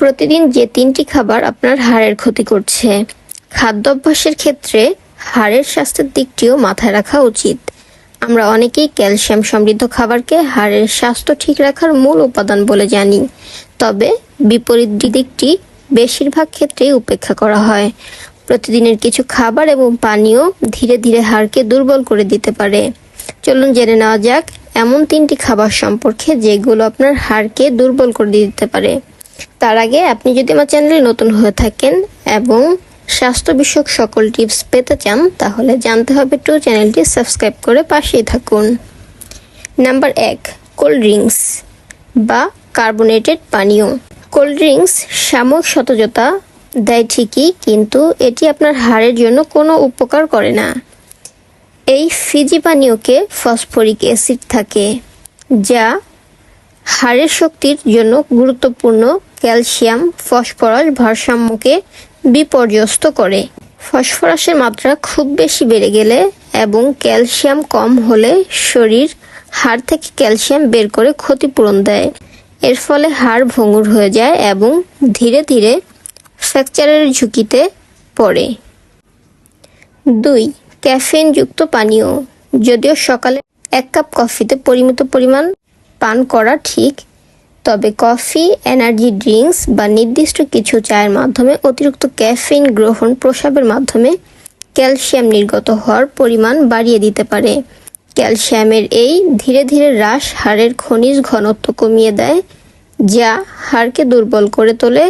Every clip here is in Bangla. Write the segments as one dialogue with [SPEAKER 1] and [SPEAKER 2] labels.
[SPEAKER 1] প্রতিদিন যে তিনটি খাবার আপনার হাড়ের ক্ষতি করছে। খাদ্যাভ্যাসের ক্ষেত্রে হাড়ের স্বাস্থ্যের দিকটিও মাথায় রাখা উচিত। আমরা অনেকেই ক্যালসিয়াম সমৃদ্ধ খাবারকে হাড়ের স্বাস্থ্য ঠিক রাখার মূল উপাদান বলে জানি। তবে বিপরীত দিকটি বেশিরভাগ ক্ষেত্রেই উপেক্ষা করা হয়। প্রতিদিনের কিছু খাবার এবং পানীয় ধীরে ধীরে হাড়কে দুর্বল করে দিতে পারে। চলুন জেনে নেওয়া যাক, এমন তিনটি খাবার সম্পর্কে যেগুলো আপনার হাড়কে দুর্বল করে দিতে পারে। তার আগে আপনি যদি আমার চ্যানেলে নতুন হয়ে থাকেন এবং স্বাস্থ্য বিষয়ক সকল টিপস পেতে চান, তাহলে জানতে হবে টু চ্যানেলটি সাবস্ক্রাইব করে পাশেই থাকুন। নাম্বার এক, কোল্ড ড্রিঙ্কস বা কার্বোনেটেড পানীয়। কোল্ড ড্রিঙ্কস সাময়িক সতেজতা দেয় ঠিকই, কিন্তু এটি আপনার হাড়ের জন্য কোনো উপকার করে না। এই ফিজি পানীয়কে ফসফরিক অ্যাসিড থাকে, যা হাড়ের শক্তির জন্য গুরুত্বপূর্ণ ক্যালসিয়াম, ফসফরাস ভারসাম্যকে বিপর্যস্ত করে। ফসফরাসের মাত্রা খুব বেশি বেড়ে গেলে এবং ক্যালসিয়াম কম হলে শরীর হাড় থেকে ক্যালসিয়াম বের করে ক্ষতিপূরণ দেয়। এর ফলে হাড় ভঙ্গুর হয়ে যায় এবং ধীরে ধীরে ফ্র্যাকচারের ঝুঁকিতে পড়ে। দুই, ক্যাফেইনযুক্ত পানীয়। যদিও সকালে এক কাপ কফিতে পরিমিত পরিমাণ পান করা ঠিক তবে কফি, এনার্জি ড্রিঙ্কস বা নির্দিষ্ট কিছু চায়ের মাধ্যমে অতিরিক্ত ক্যাফেইন গ্রহণ প্রসাবের মাধ্যমে ক্যালসিয়াম নির্গত হওয়ার পরিমাণ বাড়িয়ে দিতে পারে। ক্যালসিয়ামের এই ধীরে ধীরে হ্রাস হাড়ের খনিজ ঘনত্ব কমিয়ে দেয়, যা হাড়কে দুর্বল করে তোলে।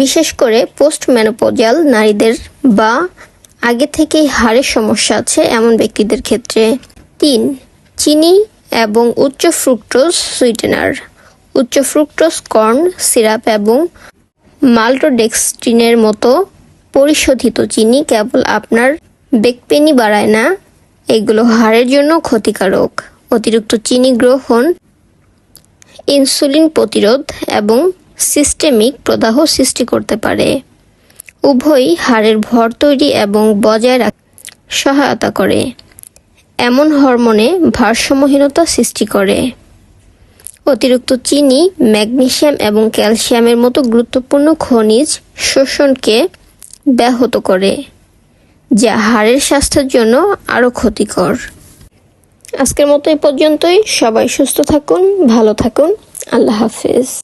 [SPEAKER 1] বিশেষ করে পোস্ট ম্যানোপোজাল নারীদের বা আগে থেকেই হাড়ের সমস্যা আছে এমন ব্যক্তিদের ক্ষেত্রে। তিন, চিনি এবং উচ্চ ফ্রুক্টোজ সুইটেনার। উচ্চ ফ্রুক্টোজ, কর্ন, সিরাপ এবং মাল্টোডেক্সটিনের মতো পরিশোধিত চিনি কেবল আপনার বেকপেনি বাড়ায় না। এগুলো হাড়ের জন্য ক্ষতিকারক। অতিরিক্ত চিনি গ্রহণ, ইনসুলিন প্রতিরোধ এবং সিস্টেমিক প্রদাহ সৃষ্টি করতে পারে। উভয়ই হাড়ের ভর তৈরি এবং বজায় রাখ সহায়তা করে। এমন হরমোনে ভারসাম্যহীনতা সৃষ্টি করে। অতিরিক্ত চিনি, ম্যাগনেশিয়াম এবং ক্যালসিয়ামের মতো গুরুত্বপূর্ণ খনিজ শোষণকে ব্যাহত করে, যা হাড়ের স্বাস্থ্যের জন্য আরও ক্ষতিকর। আজকের মতো এ পর্যন্তই। সবাই সুস্থ থাকুন, ভালো থাকুন। আল্লাহ হাফিজ।